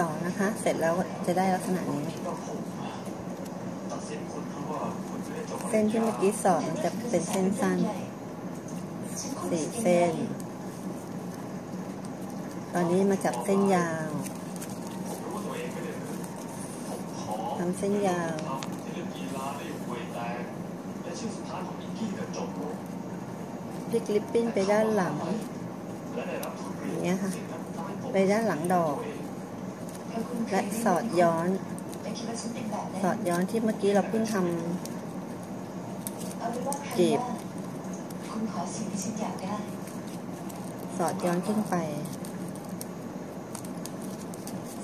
ต่อนะคะ เสร็จแล้วจะได้ลักษณะนี้ เส้นที่เมื่อกี้สอนมันจะเป็นเส้นสั้นสี่เส้น ตอนนี้มาจับเส้นยาวทำเส้นยาวพลิกลิปปิ้นไปด้านหลังอย่างเงี้ยค่ะ ไปด้านหลังดอก และสอดย้อน สอดย้อนที่เมื่อกี้เราเพิ่งทำจีบคุณขอสิ่งที่ฉันอยากได้สอดย้อนขึ้นไป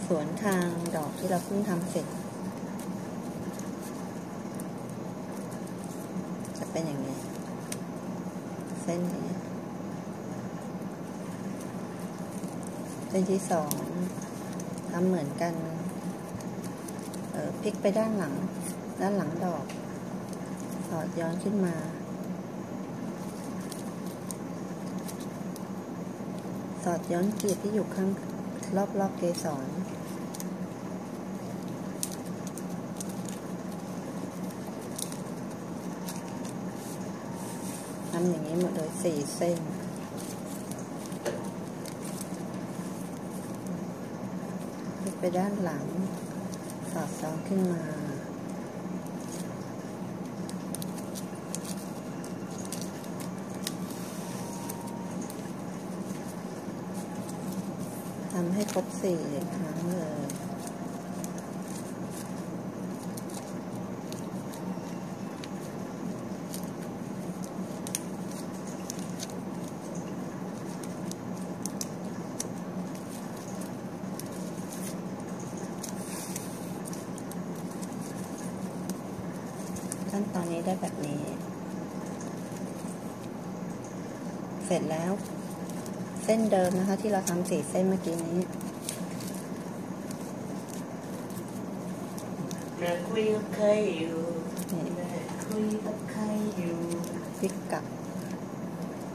สวนทางดอกที่เราเพิ่งทำเสร็จ จะเป็นอย่างนี้ เส้นนี้ เส้นที่สอง ทำเหมือนกันพลิกไปด้านหลัง ด้านหลังดอก สอดย้อนขึ้นมา สอดย้อนกลีบที่อยู่ข้างรอบรอบๆเกสรทำอย่างนี้หมดเลยสี่เส้น พลิก ไปด้านหลัง สอดซ้อนขึ้นมาทำให้ครบสี่ครั้งเลย ขั้นตอนนี้ได้แบบนี้ เสร็จแล้ว เส้นเดิมนะคะ ที่เราทำสี่เส้นเมื่อกี้นี้แม่คุยกับใครอยู่นี่แม่คุยกับใครอยู่พลิกกลับ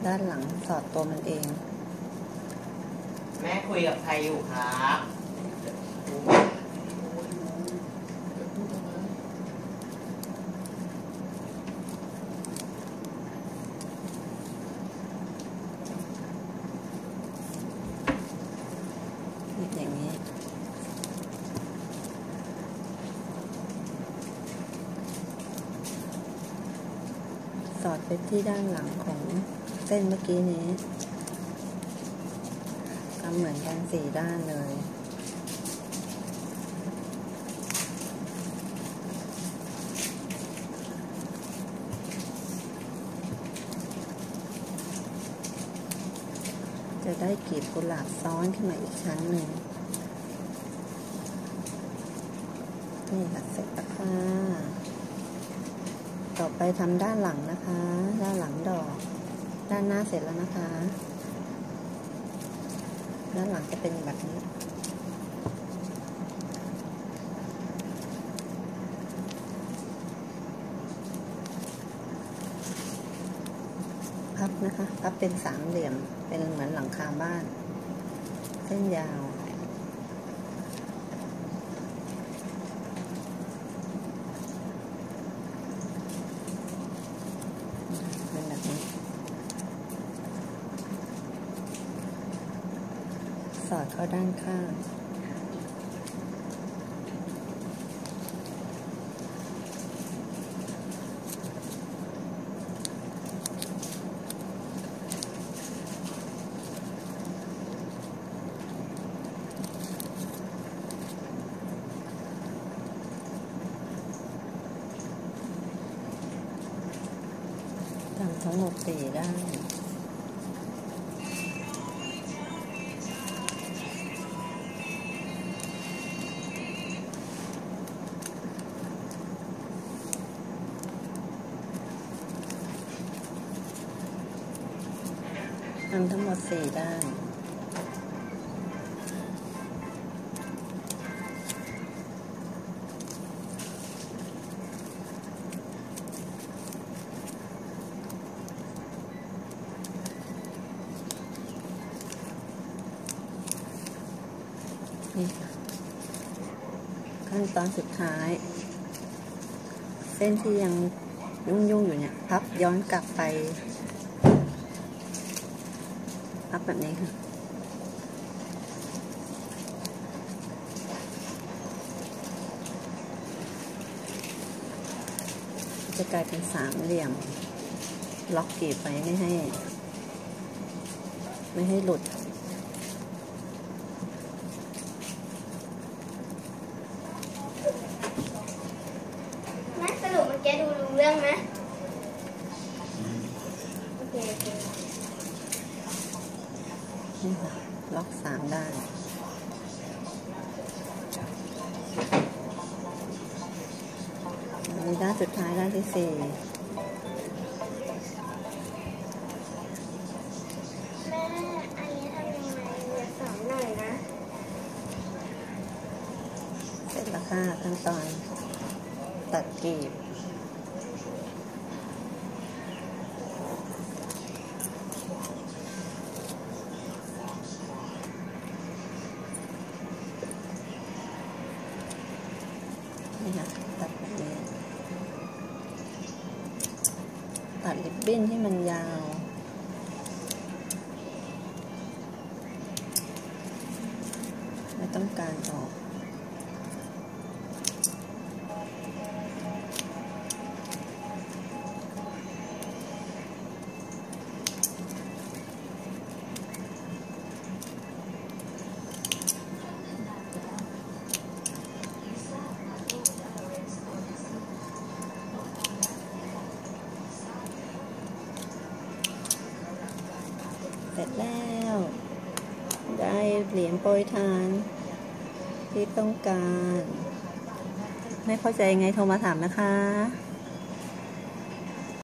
ด้านหลังสอดตัวมันเอง แม่คุยกับใครอยู่ครับ อย่างนี้ สอด ไปที่ด้านหลังของเส้นเมื่อกี้นี้ทำเหมือนกันสี่ด้านเลยจะได้กลีบกุหลาบซ้อนขึ้นมาอีกชั้นหนึ่ง นี่ค่ะเสร็จแล้วค่ะ ต่อไปทำด้านหลังนะคะ ด้านหลังดอก ด้านหน้าเสร็จแล้วนะคะ ด้านหลังจะเป็นแบบนี้พับนะคะพับเป็นสามเหลี่ยมเป็นเหมือนหลังคาบ้าน เส้นยาว เป็นแบบนี้ สอด เข้าด้านข้างทำทั้งหมดสี่ด้าน ทำทั้งหมดสี่ด้านนี่ขั้นตอนสุดท้าย เส้นที่ยังยุ่งๆอยู่เนี่ยพับย้อนกลับไป พับแบบนี้ค่ะจะกลายเป็นสามเหลี่ยม ล็อกกีบไปไม่ให้ ไม่ให้หลุดแม่สรุปมื่อกี้ดูรู้เรื่องไหมโอเคโอเค นี่ค่ะ ล็อกสามด้านอันนี้ด้านสุดท้ายด้านที่สี่แม่อันนี้ทำยังไงเดี๋ยวสอนหน่อยนะเสร็จแล้วค่ะขั้นตอนตัดกรีบ นี่ค่ะตัดแบบนี้ตัดริบบิ้นที่มันยาวไม่ต้องการออก เสร็จแล้ว ได้เหรียญโปรยทาน ที่ต้องการ ไม่เข้าใจยังไงโทรมาถามนะคะ